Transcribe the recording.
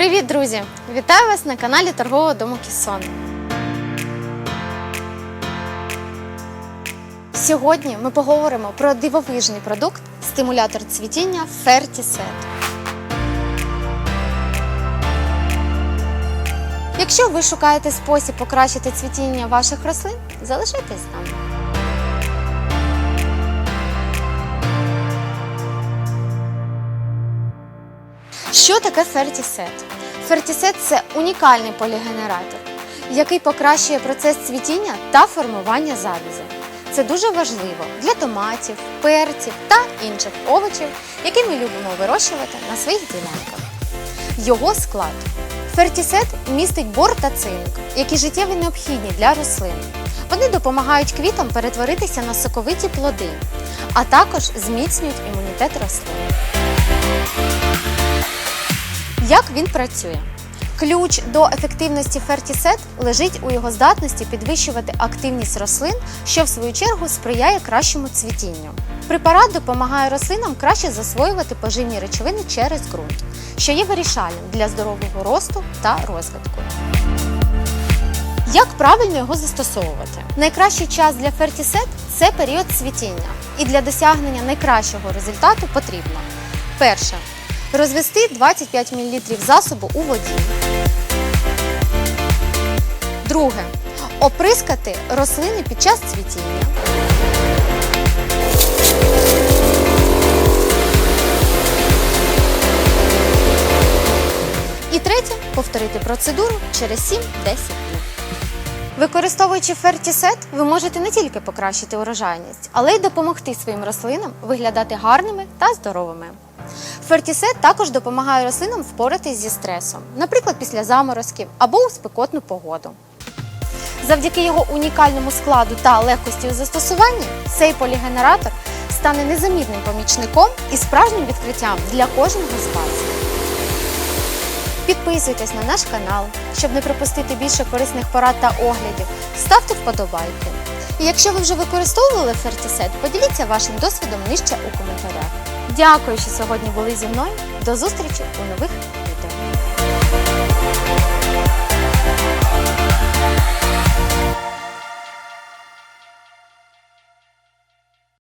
Привіт, друзі! Вітаю вас на каналі торгового дому Кісон. Сьогодні ми поговоримо про дивовижний продукт стимулятор цвітіння Fertisет. Якщо ви шукаєте спосіб покращити цвітіння ваших рослин, залишайтесь з нами. Що таке фертісет? Фертісет це унікальний полігенератор, який покращує процес цвітіння та формування завізи. Це дуже важливо для томатів, перців та інших овочів, які ми любимо вирощувати на своїх ділянках. Його склад. Фертісет містить бор та цинк, які життєво необхідні для рослин. Вони допомагають квітам перетворитися на соковиті плоди, а також зміцнюють імунітет рослин. Як він працює? Ключ до ефективності фертісет лежить у його здатності підвищувати активність рослин, що в свою чергу сприяє кращому цвітінню. Препарат допомагає рослинам краще засвоювати поживні речовини через ґрунт, що є вирішальним для здорового росту та розвитку. Як правильно його застосовувати? Найкращий час для фертісет це період цвітіння, і для досягнення найкращого результату потрібно перше розвести 25 мл засобу у воді. Друге. Оприскати рослини під час цвітіння. І третє повторити процедуру через 7-10 днів. Використовуючи фертісет, ви можете не тільки покращити урожайність, але й допомогти своїм рослинам виглядати гарними та здоровими. Фертісет також допомагає рослинам впоратись зі стресом, наприклад, після заморозків або у спекотну погоду. Завдяки його унікальному складу та легкості у застосуванні, цей полігенератор стане незамінним помічником і справжнім відкриттям для кожного з вас. Підписуйтесь на наш канал, щоб не пропустити більше корисних порад та оглядів. Ставте вподобайки. І якщо ви вже використовували фертісет, поділіться вашим досвідом нижче у коментарях. Дякую, що сьогодні були зі мною. До зустрічі у нових відео.